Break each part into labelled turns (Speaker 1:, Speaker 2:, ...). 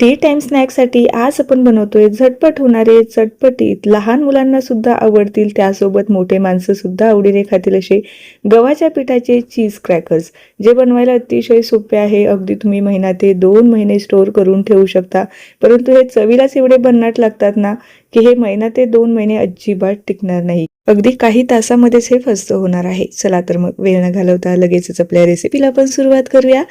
Speaker 1: T time स्नॅक्ससाठी आज आपण बनवतोय झटपट होणारे चटपटीत. लहान मुलांना सुद्धा आवडतील त्यासोबत मोठे माणसं सुद्धा आवडीने खातील असे गव्हाच्या पिठाचे चीज क्रॅकर्स जे बनवायला अतिशय सोपे आहे. अगदी तुम्ही महिना ते दोन महिने स्टोअर करून ठेवू शकता. परंतु हे चवीलाच एवढे भन्नाट लागतात ना की हे महिना ते दोन महिने अजिबात टिकणार नाही. अगदी काही तासामध्येच हे फस्त होणार आहे. चला तर मग वेळ न घालवता लगेचच आपल्या रेसिपीला आपण सुरुवात करूया.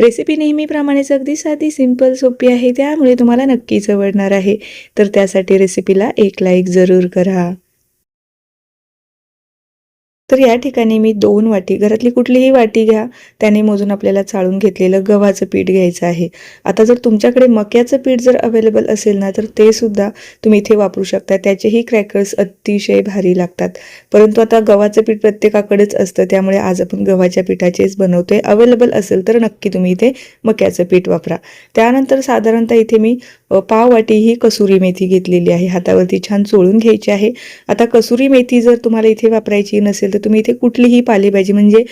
Speaker 1: रेसिपी नेहमीप्रमाणेच अगदी साधी सिंपल सोपी आहे. त्यामुळे तुम्हाला नक्कीच आवडणार आहे. तर त्यासाठी रेसिपीला एक लाईक जरूर करा. तर या ठिकाणी मी दोन वाटी घरातली कुठलीही वाटी घ्या. त्याने मोजून आपल्याला चाळून घेतलेलं गव्हाचं पीठ घ्यायचं आहे. आता जर तुमच्याकडे मक्याचं पीठ जर अवेलेबल असेल ना तर ते सुद्धा तुम्ही इथे वापरू शकता. त्याचेही क्रॅकर्स अतिशय भारी लागतात. परंतु आता गव्हाचं पीठ प्रत्येकाकडेच असतं त्यामुळे आज आपण गव्हाच्या पिठाचेच बनवतोय. अवेलेबल असेल तर नक्की तुम्ही इथे मक्याचं पीठ वापरा. त्यानंतर साधारणतः इथे मी पाव वाटी ही कसुरी मेथी घेतलेली आहे. हातावरती छान चोळून घ्यायची आहे. आता कसुरी मेथी जर तुम्हाला इथे वापरायची नसेल तर तुम्ही इथे कुठलीही पालेभाजी म्हणजे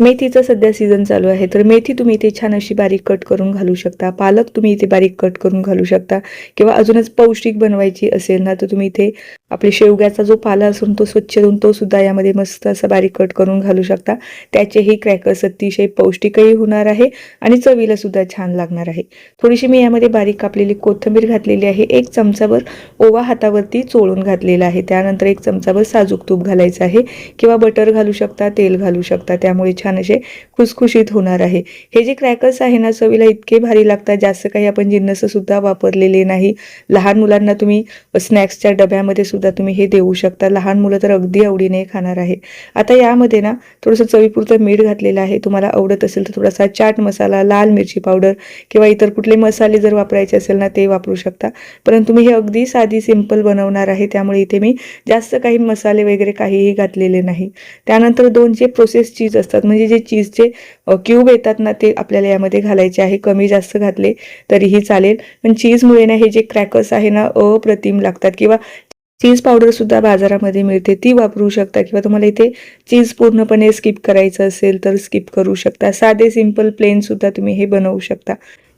Speaker 1: मेथीचं सध्या सीझन चालू आहे. तर मेथी तुम्ही इथे छान अशी बारीक कट करून घालू शकता. पालक तुम्ही इथे बारीक कट करून घालू शकता. किंवा अजूनच पौष्टिक बनवायची असेल ना तर तुम्ही इथे आपले शेवग्याचा जो पाला असून तो स्वच्छ धुवून तो सुद्धा यामध्ये मस्त असा बारीक कट करून घालू शकता. त्याचेही क्रॅकर्स अतिशय पौष्टिकही होणार आहे आणि चवीला सुद्धा छान लागणार आहे. थोडीशी मी यामध्ये बारीक कापलेली कोथिंबीर घातलेली आहे. एक चमचाभर ओवा हातावरती चोळून घातलेला आहे. त्यानंतर एक चमचाभर साजूक तूप घालायचं आहे. किंवा बटर घालू शकता तेल घालू शकता. त्यामुळे छान असे खुसखुशीत होणार आहे. हे जे क्रॅकर्स आहे ना चवीला इतके भारी लागतात जास्त काही आपण जिन्नस सुद्धा वापरलेले नाही. लहान मुलांना तुम्ही स्नॅक्सच्या डब्यामध्ये सुद्धा तुम्ही हे देऊ शकता. लहान मुलं तर अगदी आवडीने खाणार आहे. आता यामध्ये ना थोडंसं चवीपुरतं मीठ घातलेलं आहे. तुम्हाला आवडत असेल तर थोडासा चाट मसाला लाल मिरची पावडर किंवा इतर कुठले मसाले जर वापरायचे असेल ना ते वापरू शकता. परंतु मी हे अगदी साधी सिंपल बनवणार आहे. त्यामुळे इथे मी जास्त काही मसाले वगैरे काहीही घातलेले नाही. त्यानंतर दोन जे प्रोसेस चीज असतात म्हणजे म्हणजे जे चीजचे क्यूब येतात ना ते आपल्याला यामध्ये घालायचे आहे. कमी जास्त घातले तरीही चालेल. पण चीजमुळे ना हे जे क्रॅकर्स आहे ना अप्रतिम लागतात. किंवा चीज पावडर सुद्धा बाजारामध्ये मिळते. ती वापरू शकता. किंवा तुम्हाला इथे चीज पूर्णपणे स्किप करायचं असेल तर स्किप करू शकता. साधे सिंपल प्लेन सुद्धा तुम्ही हे बनवू शकता.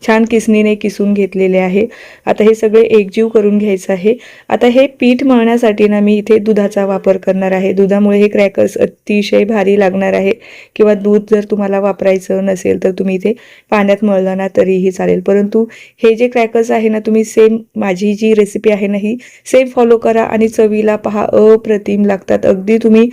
Speaker 1: छान किसणीने किसून घेतलेले आहे. आता हे सगळे एकजीव करून घ्यायचं आहे. आता हे पीठ मळण्यासाठी ना मी इथे दुधाचा वापर करणार आहे. दुधामुळे हे क्रॅकर्स अतिशय भारी लागणार आहे. किंवा दूध जर तुम्हाला वापरायचं नसेल तर तुम्ही इथे पाण्यात मळलं ना तरीही चालेल. परंतु हे जे क्रॅकर्स आहे ना तुम्ही सेम माझी जी रेसिपी आहे ना ही सेम फॉलो करा आणि चवीला पहा अप्रतिम लागतात. अगदी तुम्ही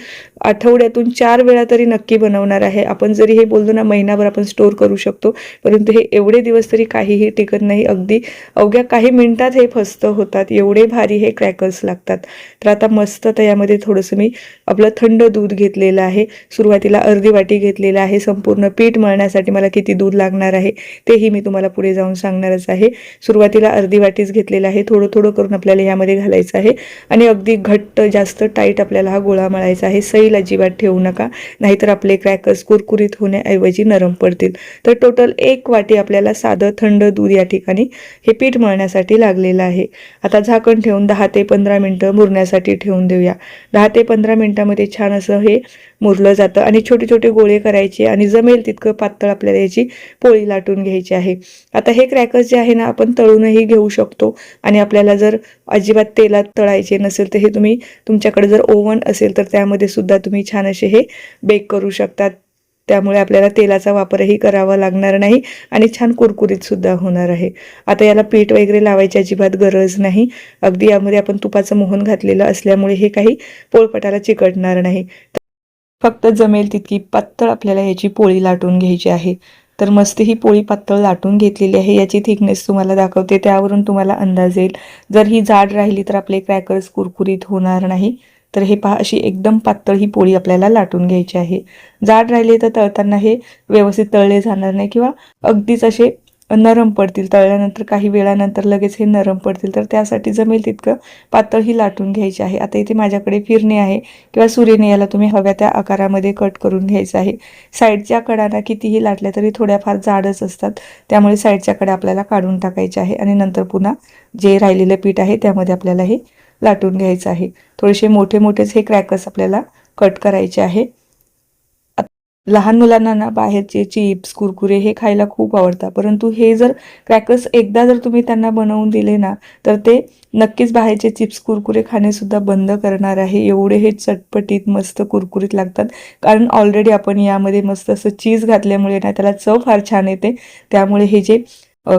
Speaker 1: आठवड्यातून चार वेळा तरी नक्की बनवणार आहे. आपण जरी हे बोललो ना महिनाभर आपण स्टोअर करू शकतो. परंतु हे एवढे दिवस तरी काहीही टिकत नाही. अगदी अवघ्या काही मिनिटात हे फस्त होतात. एवढे भारी हे क्रॅकर्स लागतात. तर आता मस्त तर यामध्ये थोडंसं मी आपलं थंड दूध घेतलेलं आहे. सुरुवातीला अर्धी वाटी घेतलेलं आहे. संपूर्ण पीठ मळण्यासाठी मला किती दूध लागणार आहे तेही मी तुम्हाला पुढे जाऊन सांगणारच आहे. सुरुवातीला अर्धी वाटीच घेतलेलं आहे. थोडं थोडं करून आपल्याला यामध्ये घालायचं आहे. आणि अगदी घट्ट जास्त टाईट आपल्याला हा गोळा मळायचा आहे. सैल अजिबात ठेवू नका. नाहीतर आपले क्रॅकर्स कुरकुरीत होण्याऐवजी नरम पडतील. तर टोटल एक वाटी आपल्याला साधं थंड दूध या ठिकाणी हे पीठ मळण्यासाठी लागलेलं आहे. आता झाकण ठेवून दहा ते पंधरा मिनटं मुरण्यासाठी ठेवून देऊया. दहा ते पंधरा मिनटामध्ये छान असं हे मुरलं जातं आणि छोटे छोटे गोळे करायचे आणि जमेल तितकं पातळ आपल्याला याची पोळी लाटून घ्यायची आहे. आता हे क्रॅकर्स जे आहे ना आपण तळूनही घेऊ शकतो आणि आपल्याला जर अजिबात तेलात तळायचे नसेल तर हे तुम्ही तुमच्याकडे जर ओव्हन असेल तर त्यामध्ये सुद्धा तुम्ही छान असे हे बेक करू शकतात. त्यामुळे आपल्याला तेलाचा वापरही करावा लागणार नाही आणि छान कुरकुरीतसुद्धा होणार आहे. आता याला पीठ वगैरे लावायची अजिबात गरज नाही. अगदी यामध्ये आपण तुपाचं मोहन घातलेलं असल्यामुळे हे काही पोळपटाला चिकटणार नाही. फक्त जमेल तितकी पातळ आपल्याला याची पोळी लाटून घ्यायची आहे. तर मस्त ही पोळी पातळ लाटून घेतलेली आहे. याची थिकनेस तुम्हाला दाखवते. त्यावरून तुम्हाला अंदाज येईल. जर ही जाड राहिली तर आपले क्रॅकर्स कुरकुरीत होणार नाही. तर हे पहा अशी एकदम पातळ ही पोळी आपल्याला लाटून घ्यायची आहे. जाड राहिले तर तळताना हे व्यवस्थित तळले जाणार नाही किंवा अगदीच असे नरम पडतील. तळल्यानंतर काही वेळानंतर लगेच हे नरम पडतील. तर त्यासाठी जमेल तितकं पातळ ही लाटून घ्यायची आहे. आता इथे माझ्याकडे फिरणे आहे किंवा सुरीने याला तुम्ही हव्या त्या आकारामध्ये कट करून घ्यायचं आहे. साईडच्या कडाना कितीही लाटल्या तरी थोड्याफार जाडच असतात. त्यामुळे साईडच्या कडा आपल्याला काढून टाकायच्या आहे. आणि नंतर पुन्हा जे राहिलेलं पीठ आहे त्यामध्ये आपल्याला हे लाटून घ्यायचं आहे. थोडेसे मोठे मोठेच हे क्रॅकर्स आपल्याला कट करायचे आहे. लहान मुलांना ना बाहेरचे चिप्स कुरकुरे हे खायला खूप आवडतात. परंतु हे जर क्रॅकर्स एकदा जर तुम्ही त्यांना बनवून दिले ना तर ते नक्कीच बाहेरचे चिप्स कुरकुरे खाणेसुद्धा बंद करणार आहे. एवढे हे चटपटीत मस्त कुरकुरीत लागतात. कारण ऑलरेडी आपण यामध्ये मस्त असं चीज घातल्यामुळे ना त्याला चव फार छान येते. त्यामुळे हे जे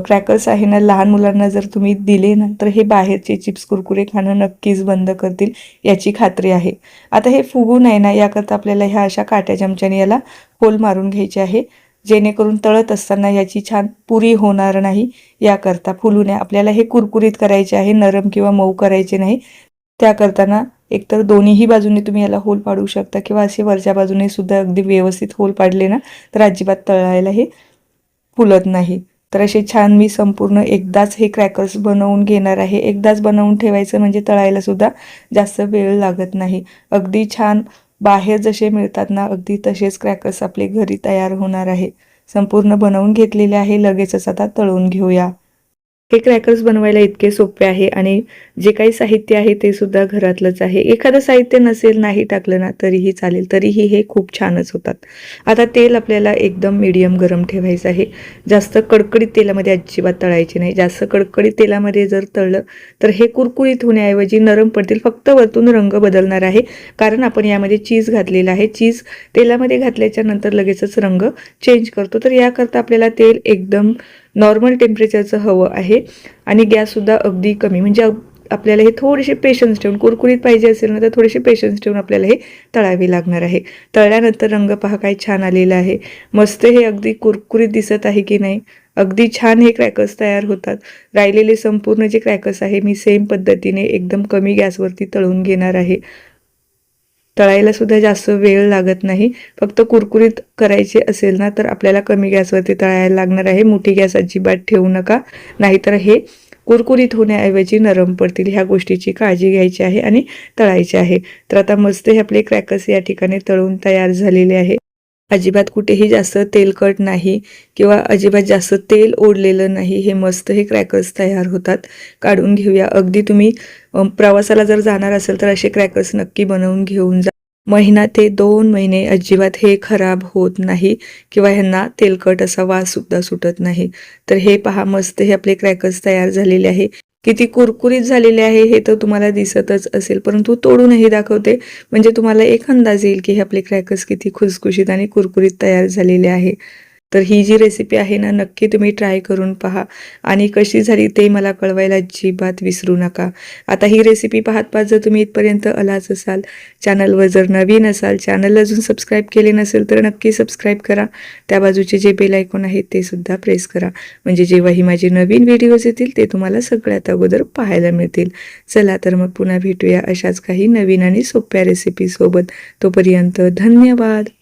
Speaker 1: क्रॅकर्स आहे ना लहान मुलांना जर तुम्ही दिले ना तर हे बाहेरचे चिप्स कुरकुरे खाणं नक्कीच बंद करतील याची खात्री आहे. आता हे फुगू नये ना याकरता आपल्याला ह्या अशा काट्या चमच्याने याला होल मारून घ्यायचे आहे जेणेकरून तळत असताना याची छान पुरी होणार नाही याकरता फुलू नये. आपल्याला हे कुरकुरीत करायचे आहे नरम किंवा मऊ करायचे नाही त्या करताना एकतर दोन्हीही बाजूने तुम्ही याला होल पाडू शकता किंवा असे वरच्या बाजूने सुद्धा अगदी व्यवस्थित होल पाडले ना तर अजिबात तळायला हे फुलत नाही. तर असे छान मी संपूर्ण एकदाच हे क्रॅकर्स बनवून घेणार आहे. एकदाच बनवून ठेवायचं म्हणजे तळायला सुद्धा जास्त वेळ लागत नाही. अगदी छान बाहेर जसे मिळतात ना अगदी तसेच क्रॅकर्स आपले घरी तयार होणार आहे. संपूर्ण बनवून घेतलेले आहे. लगेचच आता तळून घेऊया. हे क्रॅकर्स बनवायला इतके सोपे आहे आणि जे काही साहित्य आहे ते सुद्धा घरातलंच आहे. एखादं साहित्य नसेल नाही टाकलं ना तरीही चालेल. तरीही हे खूप छानच होतात. आता तेल आपल्याला एकदम मीडियम गरम ठेवायचं आहे. जास्त कडकडीत तेलामध्ये अजिबात तळायचे नाही. जास्त कडकडीत तेलामध्ये जर तळलं तर हे कुरकुरीत होण्याऐवजी नरम पडतील. फक्त वरतून रंग बदलणार आहे. कारण आपण यामध्ये चीज घातलेला आहे. चीज तेलामध्ये घातल्याच्या नंतर लगेचच रंग चेंज करतो. तर याकरता आपल्याला तेल एकदम नॉर्मल टेम्परेचरचं हवं आहे. आणि गॅससुद्धा अगदी कमी. म्हणजे आपल्याला हे थोडेसे पेशन्स ठेवून कुरकुरीत पाहिजे असेल ना तर थोडेसे पेशन्स ठेवून आपल्याला हे तळावे लागणार आहे. तळल्यानंतर रंग पहा काय छान आलेला आहे. मस्त हे अगदी कुरकुरीत दिसत आहे की नाही? अगदी छान हे क्रॅकर्स तयार होतात. राहिलेले संपूर्ण जे क्रॅकर्स आहे मी सेम पद्धतीने एकदम कमी गॅसवरती तळून घेणार आहे. तळायला सुद्धा जास्त वेळ लागत नाही. फक्त कुरकुरीत करायचे असेल ना तर आपल्याला कमी गॅसवरती तळायला लागणार आहे. मोठी गॅस अजिबात ठेवू नका. नाहीतर हे कुरकुरीत होण्याऐवजी नरम पडतील. ह्या गोष्टीची काळजी घ्यायची आहे आणि तळायची आहे. तर आता मस्त हे आपले क्रॅकर्स या ठिकाणी तळून तयार झालेले आहे. अजिबात कुठेही जास्त तेलकट नाही किंवा अजिबात जास्त तेल ओढलेलं नाही. हे मस्त हे क्रॅकर्स तयार होतात. काढून घेऊया. अगदी तुम्ही प्रवासाला जर जाणार असेल तर असे क्रॅकर्स नक्की बनवून घेऊन जा. महिना ते दोन महिने अजिबात हे खराब होत नाही किंवा ह्यांना तेलकट असा वास सुद्धा सुटत नाही. तर हे पहा मस्त हे आपले क्रॅकर्स तयार झालेले आहे. किती कुरकुरीत झालेले आहे हे तर तुम्हाला दिसतच असेल परंतु तोडूनही दाखवते. म्हणजे तुम्हाला एक अंदाज येईल की हे आपले क्रॅकर्स किती खुसखुशीत आणि कुरकुरीत तयार झालेले आहे. तर ही जी रेसिपी आहे ना नक्की तुम्ही ट्राय करून पहा. आणि कशी झाली ते मला कळवायला अजिबात विसरू नका. आता ही रेसिपी पाहत पाहत जर तुम्ही इथपर्यंत आलाच असाल चॅनलवर जर नवीन असाल चॅनल अजून सबस्क्राईब केले नसेल तर नक्की सबस्क्राईब करा. त्या बाजूचे जे बेल आयकॉन आहेत ते सुद्धा प्रेस करा. म्हणजे जेव्हाही माझे नवीन व्हिडिओज येतील ते तुम्हाला सगळ्यात अगोदर पाहायला मिळतील. चला तर मग पुन्हा भेटूया अशाच काही नवीन आणि सोप्या रेसिपीसोबत तोपर्यंत धन्यवाद!